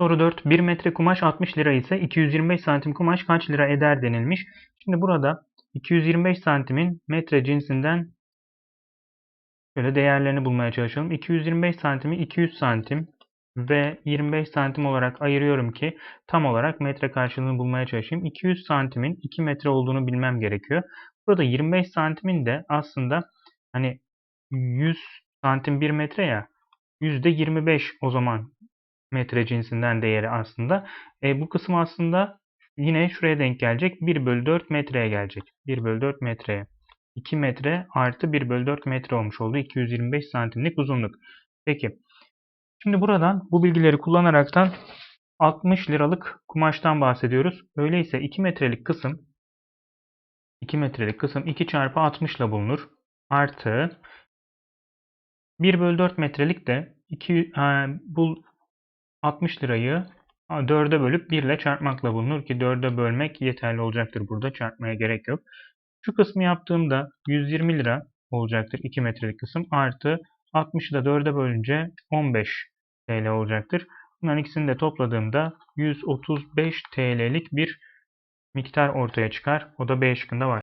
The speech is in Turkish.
Soru 4. 1 metre kumaş 60 lira ise 225 santim kumaş kaç lira eder denilmiş. Şimdi burada 225 santimin metre cinsinden şöyle değerlerini bulmaya çalışalım. 225 santimi 200 santim ve 25 santim olarak ayırıyorum ki tam olarak metre karşılığını bulmaya çalışayım. 200 santimin 2 metre olduğunu bilmem gerekiyor. Burada 25 santimin de aslında hani 100 santim 1 metre ya %25 o zaman metre cinsinden değeri aslında. E, bu kısım aslında yine şuraya denk gelecek. 1 bölü 4 metreye gelecek. 1 bölü 4 metreye. 2 metre artı 1 bölü 4 metre olmuş oldu. 225 santimlik uzunluk. Peki. Şimdi buradan bu bilgileri kullanaraktan 60 liralık kumaştan bahsediyoruz. Öyleyse 2 metrelik kısım 2 metrelik kısım 2 çarpı 60 ile bulunur. Artı 1 bölü 4 metrelik de 2, bu 60 lirayı 4'e bölüp 1 ile çarpmakla bulunur ki 4'e bölmek yeterli olacaktır burada. Çarpmaya gerek yok. Şu kısmı yaptığımda 120 lira olacaktır 2 metrelik kısım. Artı 60'ı da 4'e bölünce 15 TL olacaktır. Bunların ikisini de topladığımda 135 TL'lik bir miktar ortaya çıkar. O da B şıkkında var.